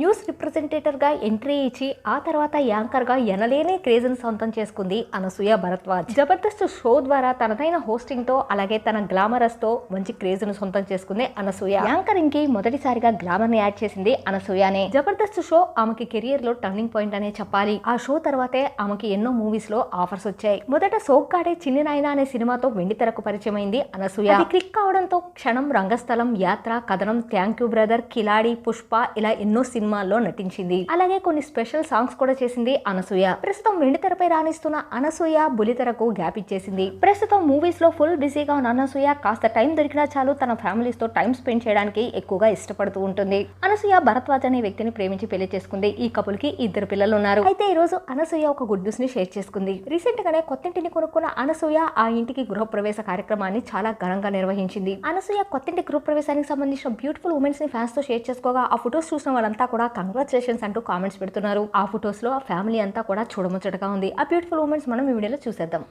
News రిప్రజెంటేటర్గా entry ఇచ్చి ఆ తర్వాత యాంకర్గా ఎనలేని క్రేజ్ని సొంతం చేసుకుంది అనసూయ భరద్వాజ్. జబర్దస్త్ షో ద్వారా తనదైన హోస్టింగ్తో అలాగే తన గ్లామరస్తో మంచి క్రేజ్ను సొంతం చేసుకుంది అనసూయ. యాంకరింగ్కి మొదటిసారిగా గ్లామర్ని యాడ్ చేసింది అనసూయనే. జబర్దస్త్ షో ఆమెకి కెరియర్లో టర్నింగ్ పాయింట్ అనే చెప్పాలి. ఆ షో తర్వాతే ఆమెకి ఎన్నో మూవీస్లో ఆఫర్స్ వచ్చాయి. మొదట సోగ్గాడే చిన్ని నాయన అనే సినిమాతో వెండితెరకు పరిచయం అయింది అనసూయ. అది క్లిక్ కావడంతో Kshanam Rangasthalam Yatra Kathanam thank you brother Khiladi Pushpa ఇలా ఎన్నో సినిమా సినిమాల్లో నటించింది. అలాగే కొన్ని స్పెషల్ సాంగ్స్ కూడా చేసింది అనసూయ. ప్రస్తుతం వెండితెరపై రాణిస్తున్న అనసూయ బులితెరకు గ్యాప్ ఇచ్చేసింది. ప్రస్తుతం మూవీస్లో ఫుల్ బిజీగా ఉన్న అనసూయ కాస్త టైం దొరికినా చాలు తన ఫ్యామిలీస్తో టైం స్పెండ్ చేయడానికి ఎక్కువగా ఇష్టపడుతూ ఉంటుంది. అనసూయ భరద్వాజ్ అనే వ్యక్తిని ప్రేమించి పెళ్ళి చేసుకుంది. ఈ కపుల్కి ఇద్దరు పిల్లలు ఉన్నారు. అయితే ఈ రోజు అనసూయ ఒక గుడ్ న్యూస్ని షేర్ చేసుకుంది. రీసెంట్ గానే కొత్తింటిని కొనుక్కున్న అనసూయ ఆ ఇంటికి గృహప్రవేశ కార్యక్రమాన్ని చాలా ఘనంగా నిర్వహించింది. అనసూయ కొత్తింటి గృహప్రవేశానికి సంబంధించిన బ్యూటిఫుల్ ఉమెన్స్ని ఫ్యాన్స్తో షేర్ చేసుకోగా ఆ ఫొటోస్ చూసిన వాళ్ళంతా కూడా కంగ్రాచులేషన్స్ అంటూ కామెంట్స్ పెడుతున్నారు. ఆ ఫొటోస్లో ఆ ఫ్యామిలీ అంతా కూడా చూడముచ్చటగా ఉంది. ఆ బ్యూటిఫుల్ ఉమెన్స్ మనం ఈ వీడియోలో చూసేద్దాం.